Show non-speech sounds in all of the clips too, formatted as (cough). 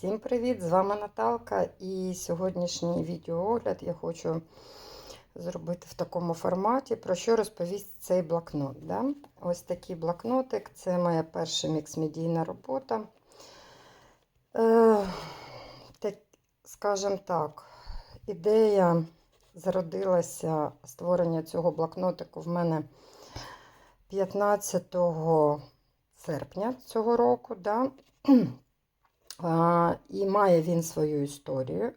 Всім привіт! З вами Наталка. І сьогоднішній відеоогляд я хочу зробити в такому форматі, про що розповість цей блокнот. Да? Ось такий блокнотик це моя перша мікс-медійна робота. Е, так, скажімо так, ідея зародилася створення цього блокнотику в мене 15 серпня цього року. Да? І має він свою історію.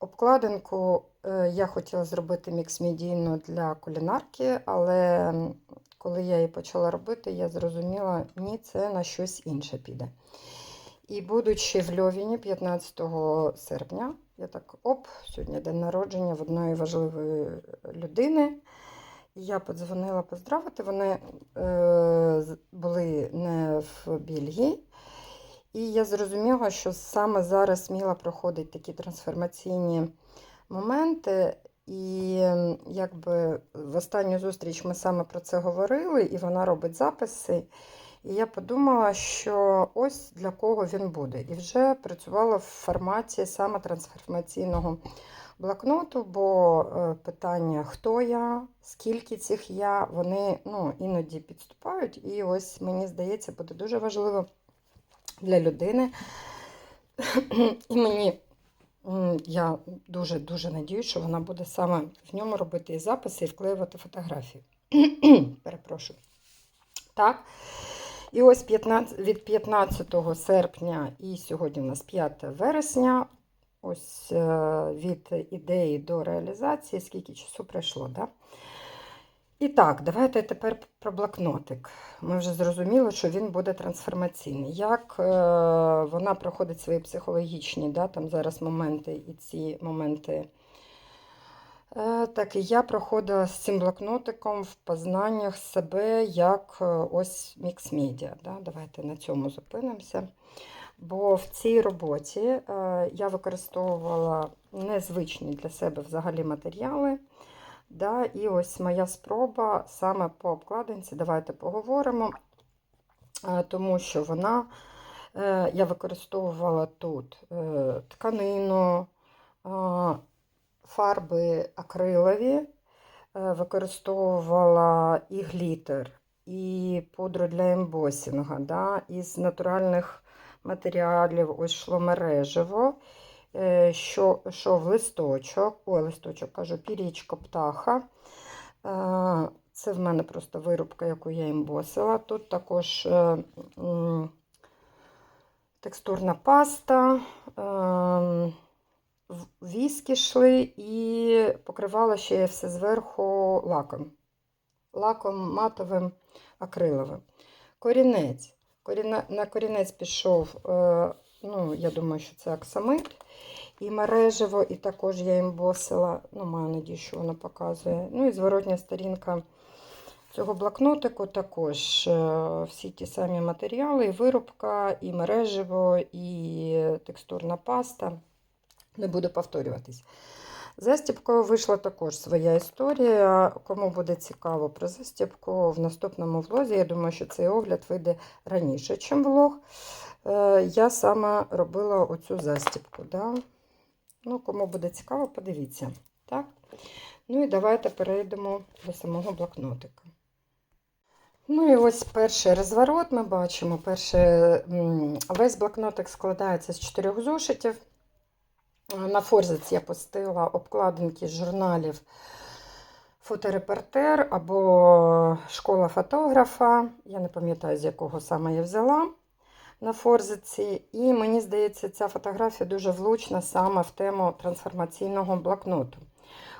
Обкладинку е, я хотіла зробити мікс-медійну для кулінарки, але коли я її почала робити, я зрозуміла, ні, це на щось інше піде. І будучи в Льовіні 15 серпня, я так оп, сьогодні день народження в одної важливої людини. Я подзвонила поздравити. Вони е, були не в Бельгії. І я зрозуміла, що саме зараз Міла проходить такі трансформаційні моменти. І якби в останню зустріч ми саме про це говорили, і вона робить записи. І я подумала, що ось для кого він буде. І вже працювала в форматі саме трансформаційного блокноту, бо е, питання, хто я, скільки цих я, вони ну, іноді підступають. І ось мені здається, буде дуже важливо для людини. (clears throat) І мені я дуже-дуже надіюсь, що вона буде саме в ньому робити і записи, і вклеювати фотографії. (clears throat) Перепрошую. Так. І ось 15, від 15 серпня і сьогодні у нас 5 вересня. Ось е, від ідеї до реалізації, скільки часу пройшло. Да? І так, давайте тепер про блокнотик. Ми вже зрозуміли, що він буде трансформаційний. Як е, вона проходить свої психологічні да, там зараз моменти і ці моменти. Е, так і я проходила з цим блокнотиком в познаннях себе як е, ось мікс-медіа. Да? Давайте на цьому зупинимося. Бо в цій роботі е, я використовувала незвичні для себе взагалі матеріали. Да, і ось моя спроба саме по обкладинці. Давайте поговоримо, е, тому що вона, е, я використовувала тут е, тканину, фарби акрилові, використовувала і глітер, і пудру для ембосінга. Да, із натуральних матеріалів ось йшло мережево що, що в листочок, ой, листочок кажу, пірічка птаха. Е, Це в мене просто вирубка, яку я імбосила. Тут також е, текстурна паста, е, віскі йшли і покривала ще я все зверху лаком. Лаком матовим акриловим. Корінець. Коріне, на корінець пішов, е, ну, я думаю, що це аксамит. І мережево, і також я імбосила, ну, маю надію, що воно показує. Ну і зворотня сторінка цього блокнотику також е, всі ті самі матеріали, і вирубка, і мережево, і текстурна паста. Не буду повторюватись. Застіпкою вийшла також своя історія. Кому буде цікаво про застіпку в наступному влозі, я думаю, що цей огляд вийде раніше, ніж влог. Е, Я саме робила оцю застіпку. Да? Ну, кому буде цікаво, подивіться. Так? Ну і давайте перейдемо до самого блокнотика. Ну і ось перший розворот ми бачимо. Перший, весь блокнотик складається з чотирьох зошитів. На форзиці я постила обкладинки журналів Фоторепортер або Школа фотографа. Я не пам'ятаю, з якого саме я взяла на форзиці. І мені здається, ця фотографія дуже влучна саме в тему трансформаційного блокноту.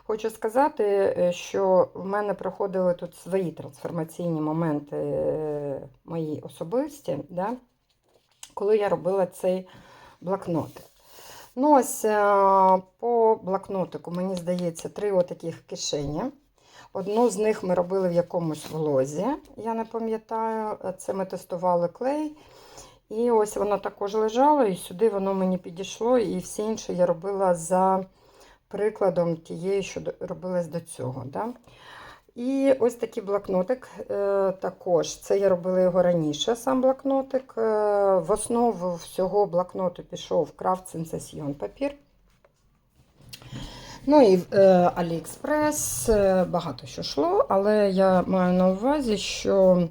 Хочу сказати, е, що в мене проходили тут свої трансформаційні моменти, е, мої особисті, да, коли я робила цей блокнотик. Ну, ось е, по блокнотику, мені здається, три отаких кишені. Одну з них ми робили в якомусь влозі, я не пам'ятаю. Це ми тестували клей. І ось воно також лежало, і сюди воно мені підійшло, і все інше я робила за прикладом тієї, що робилась до цього. Да? І ось такий блокнотик е, також. Це я робила його раніше, сам блокнотик. Е, в основу всього блокноту пішов Craft Sensation папір. Ну і е, Aliexpress, е, багато що йшло, але я маю на увазі, що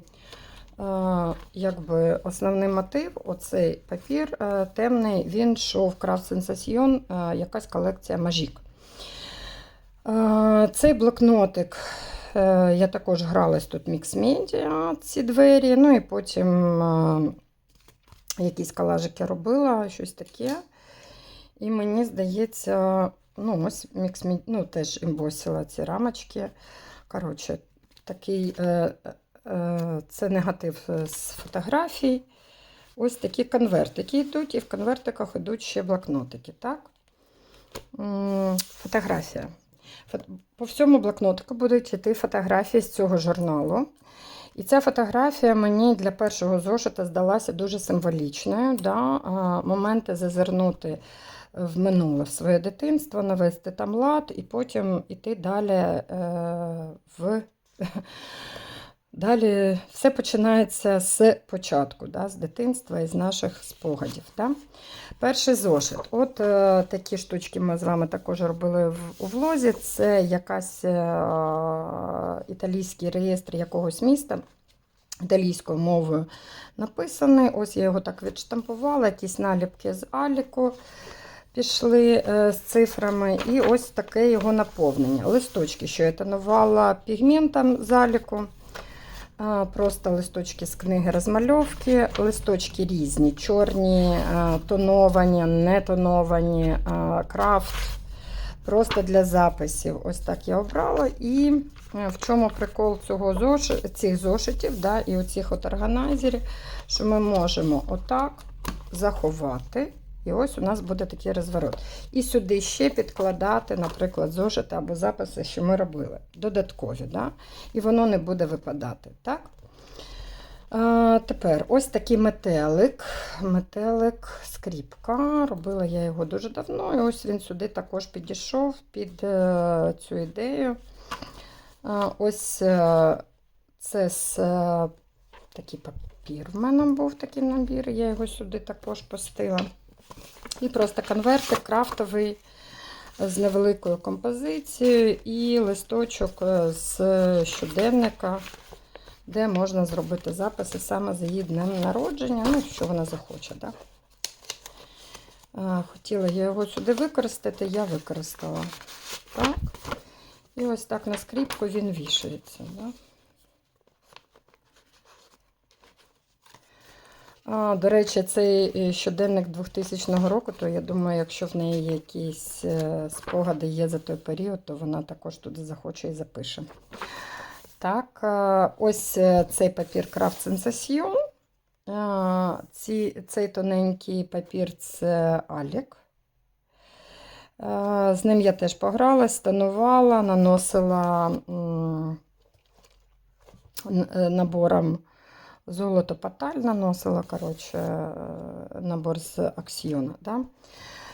якби основний мотив, оцей папір е, темний, він Craft Sensation, е, якась колекція Magic. Е, цей блокнотик. е, Я також гралась тут Mix Media, ці двері, ну і потім е, якісь колажики робила, щось таке. І мені здається, ну, ось Media, ну, теж імбосила ці рамочки. Коротше, такий, е, е, це негатив з фотографій. Ось такі конвертики йдуть, і в конвертиках йдуть ще блокнотики. так? Фотографія. По всьому блокнотику будуть йти фотографії з цього журналу. І ця фотографія мені для першого зошита здалася дуже символічною. Да? Моменти зазирнути в минуле, в своє дитинство, навести там лад, і потім іти далі е, в. Далі все починається з початку, да, з дитинства і з наших спогадів. Да? Перший зошит. От е, такі штучки ми з вами також робили в, у влозі. Це якась е, італійський реєстр якогось міста. Італійською мовою написаний. Ось я його так відштампувала, якісь наліпки з Аліку пішли е, з цифрами. І ось таке його наповнення. Листочки, що я тонувала пігментом з Аліку. Просто листочки з книги розмальовки, листочки різні, чорні, тоновані, не тоновані, крафт. Просто для записів. Ось так я обрала. І е, в чому прикол цього зоши, цих зошитів да, і оцих от органайзерів, що ми можемо отак заховати. І ось у нас буде такий розворот. І сюди ще підкладати, наприклад, зошити або записи, що ми робили. Додаткові. Да? І воно не буде випадати. Так? А, тепер ось такий метелик. Метелик скріпка. Робила я його дуже давно. І ось він сюди також підійшов під е, цю ідею. А, ось е, це з е, такий папір. В мене був такий набір, я його сюди також постила. І просто конвертик крафтовий з невеликою композицією і листочок е, з щоденника, де можна зробити записи саме за її днем народження, ну, що вона захоче. Да? Хотіла я його сюди використати, я використала. Так. І ось так на скріпку він вішається. Да? До речі, цей е, щоденник 2000 року, то я думаю, якщо в неї якісь е, спогади є за той період, то вона також туди захоче і запише. Так, е, ось цей папір Craft Sensation. Ці, цей тоненький папір це Алік. З ним я теж погралась, тонувала, наносила набором. Золото Паталь наносила, коротше, е, набор з аксіона. Да?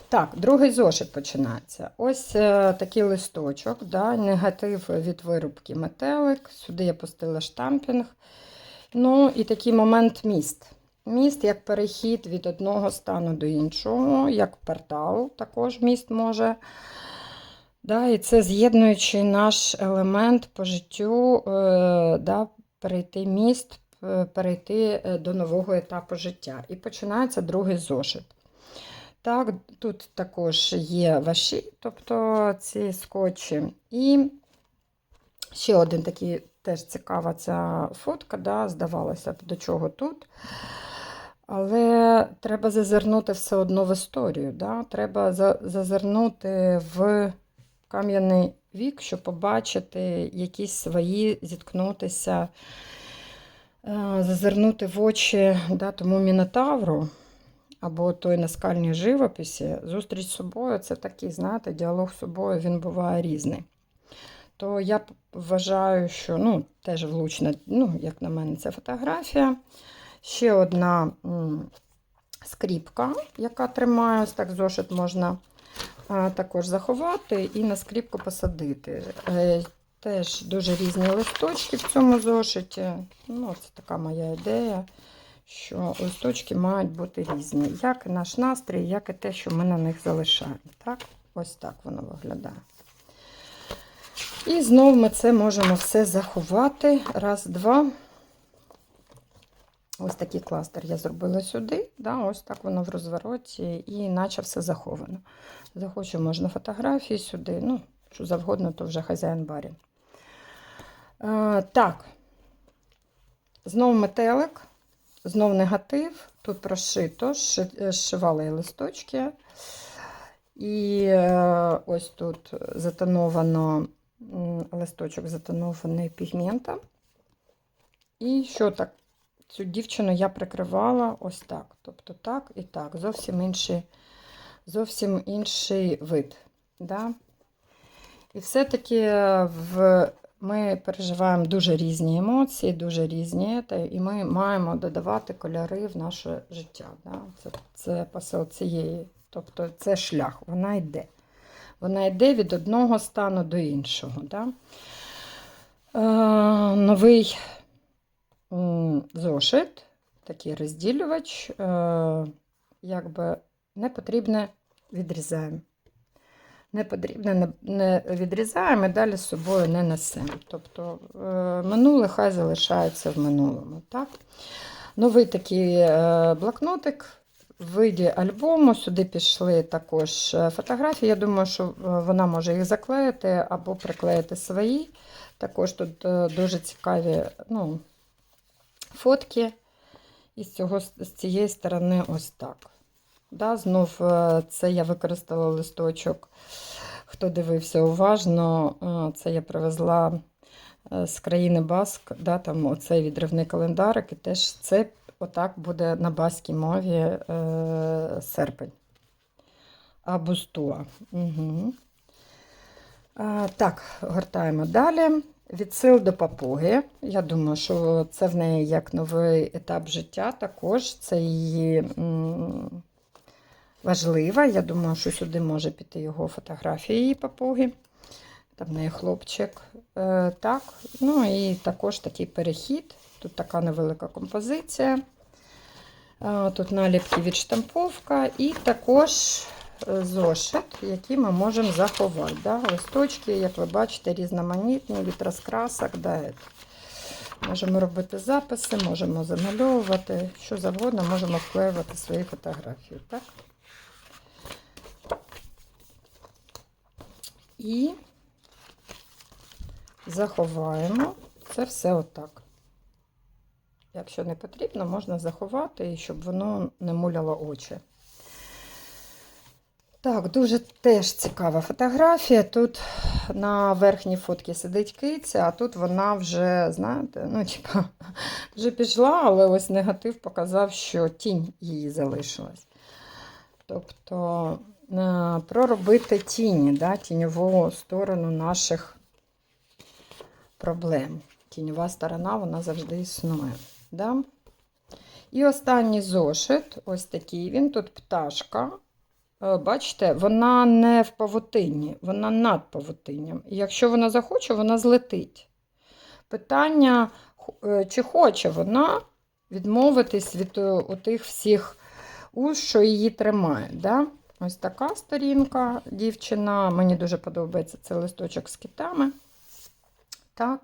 Так, другий зошит починається. Ось е, такий листочок, да? негатив від вирубки метелик. Сюди я пустила штампінг. Ну і такий момент міст. Міст як перехід від одного стану до іншого, як портал, також міст може. Да, і це з'єднуючий наш елемент по життю, е, да, перейти міст, перейти е, до нового етапу життя. І починається другий зошит. Так, тут також є ваші, тобто ці скотчі. І ще один такий теж цікава ця фотка, да, здавалося б, до чого тут. Але треба зазирнути все одно в історію. Да? Треба зазирнути в кам'яний вік, щоб побачити якісь свої, зіткнутися, е, зазирнути в очі да, тому мінотавру або той наскальній живописі. Зустріч з собою це такий, знаєте, діалог з собою він буває різний. То я вважаю, що ну, теж влучна, ну, як на мене, це фотографія. Ще одна скріпка, яка тримає, так зошит можна також заховати і на скріпку посадити. Теж дуже різні листочки в цьому зошиті. Ну, це така моя ідея, що листочки мають бути різні. Як і наш настрій, як і те, що ми на них залишаємо. Так? Ось так воно виглядає. І знову ми це можемо все заховати. Раз, два. Ось такий кластер я зробила сюди. Да, ось так воно в розвороті, і наче все заховано. Захочу, можна фотографії сюди. Ну, що завгодно, то вже хазяїн барі. Е, так. Знову метелик, знов негатив. Тут прошито, е, листочки. І е, ось тут затоновано листочок затонований пігментом. І що так? Цю дівчину я прикривала ось так. Тобто так і так. Зовсім інший, зовсім інший вид. Да? І все-таки в, ми переживаємо дуже різні емоції, дуже різні, і ми маємо додавати кольори в наше життя. Да? Це, це посил цієї, тобто це шлях, вона йде. Вона йде від одного стану до іншого. Да? Е, новий зошит, такий розділювач, е, якби не потрібне відрізаємо. Не потрібне не, відрізаємо і далі з собою не несемо. Тобто е, минуле хай залишається в минулому. Так? Новий такий е, блокнотик в виді альбому. Сюди пішли також е, фотографії. Я думаю, що вона може їх заклеїти або приклеїти свої. Також тут дуже цікаві ну, фотки. І з, цього, з цієї сторони ось так. Да, знов е, це я використала листочок. Хто дивився уважно, е, це я привезла е, з країни Баск, да, там оцей відривний календарик, і теж це отак буде на баскій мові е, серпень. Абустуа. Угу. А, так, гортаємо далі. Від сил до папуги. Я думаю, що це в неї як новий етап життя. Також це її м, важлива. Я думаю, що сюди може піти його фотографія її папуги. Там в хлопчик. Е, так. Ну і також такий перехід. Тут така невелика композиція. Е, тут наліпки відштамповка. І також е, зошит, який ми можемо заховати. Да? Листочки, як ви бачите, різноманітні від розкрасок. Да, е, Можемо робити записи, можемо замальовувати, що завгодно, можемо вклеювати свої фотографії. Так? І заховаємо це все отак. Якщо не потрібно, можна заховати, щоб воно не муляло очі. Так, дуже теж цікава фотографія. Тут на верхній фотці сидить киця, а тут вона вже, знаєте, ну, типа, (laughs) вже пішла, але ось негатив показав, що тінь її залишилась. Тобто проробити тіні, да, тіньову сторону наших проблем. Тіньова сторона вона завжди існує. Да? І останній зошит, ось такий він, тут пташка. Е, Бачите, вона не в павутині, вона над павутинням. І якщо вона захоче, вона злетить. Питання, е, чи хоче вона відмовитись від е, тих всіх уз, що її тримають. Да? Ось така сторінка дівчина. Мені дуже подобається цей листочок з китами. Так.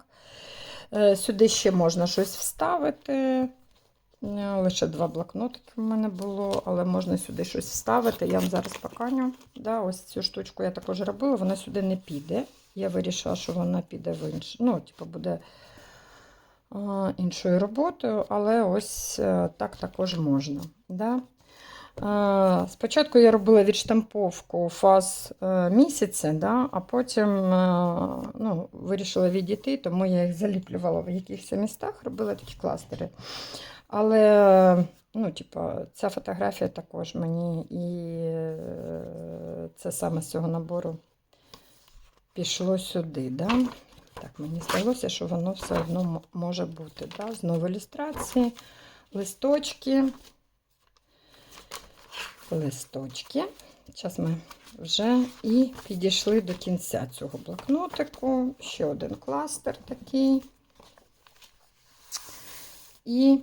Е, Сюди ще можна щось вставити. Е, Лише два блокнотики в мене було, але можна сюди щось вставити. Я вам зараз покажу. Да, ось цю штучку я також робила, вона сюди не піде. Я вирішила, що вона піде в інш... ну, типу, буде іншою роботою, але ось е, так також можна. Да? Спочатку я робила відштамповку фаз е, місяця, да, а потім е, ну, вирішила відійти, тому я їх заліплювала в якихось містах, робила такі кластери. Але ну, типу, ця фотографія також мені і е, це саме з цього набору пішло сюди. Да? Так, мені здалося, що воно все одно може бути. Да? Знову ілюстрації, листочки. Листочки. Зараз ми вже і підійшли до кінця цього блокнотику. Ще один кластер такий. І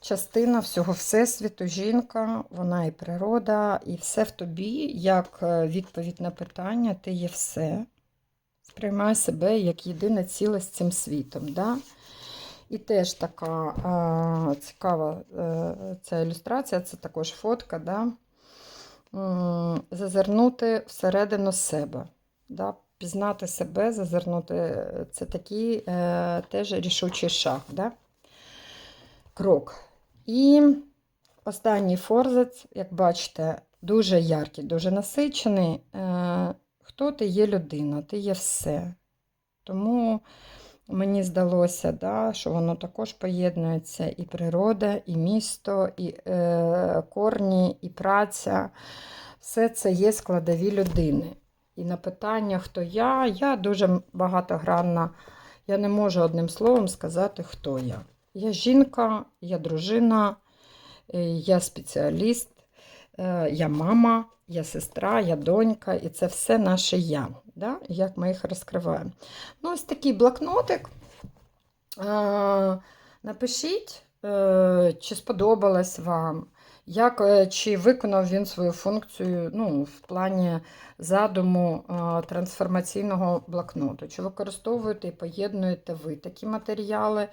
частина всього Всесвіту, жінка, вона і природа, і все в тобі, як е, відповідь на питання, ти є все. Сприймай себе як єдине ціле з цим світом. Да? І теж така а, цікава е, ця ілюстрація, це також фотка, да? Зазирнути всередину себе. Да? Пізнати себе, зазирнути це такий е, теж рішучий шаг. Да? Крок. І останній форзац, як бачите, дуже яркий, дуже насичений. Е, Хто ти є людина, ти є все. Тому мені здалося, да, що воно також поєднується і природа, і місто, і е, корні, і праця. Все це є складові людини. І на питання, хто я, я дуже багатогранна. Я не можу одним словом сказати, хто я. Я жінка, я дружина, е, я спеціаліст, я мама, я сестра, я донька, і це все наше я. Да? Як ми їх розкриваємо. Ну, ось такий блокнотик. Е, Напишіть, е, чи сподобалось вам, як, е, чи виконав він свою функцію ну, в плані задуму е, трансформаційного блокноту. Чи використовуєте і поєднуєте ви такі матеріали,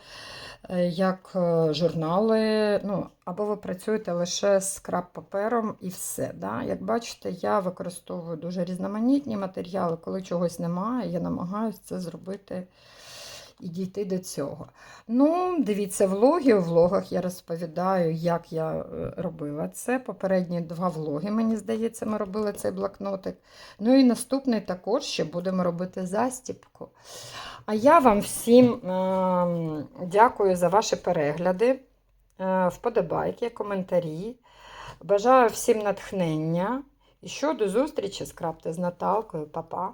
е, як журнали, ну, або ви працюєте лише з крап-папером і все. Да? Як бачите, я використовую дуже різноманітні матеріали, коли чогось немає, я намагаюся це зробити і дійти до цього. Ну, дивіться влоги. У влогах я розповідаю, як я е, робила це. Попередні два влоги, мені здається, ми робили цей блокнотик. Ну і наступний також ще будемо робити застіпку. А я вам всім е, дякую за ваші перегляди, е, вподобайки, коментарі. Бажаю всім натхнення. І що до зустрічі з крапти з Наталкою, Па-па!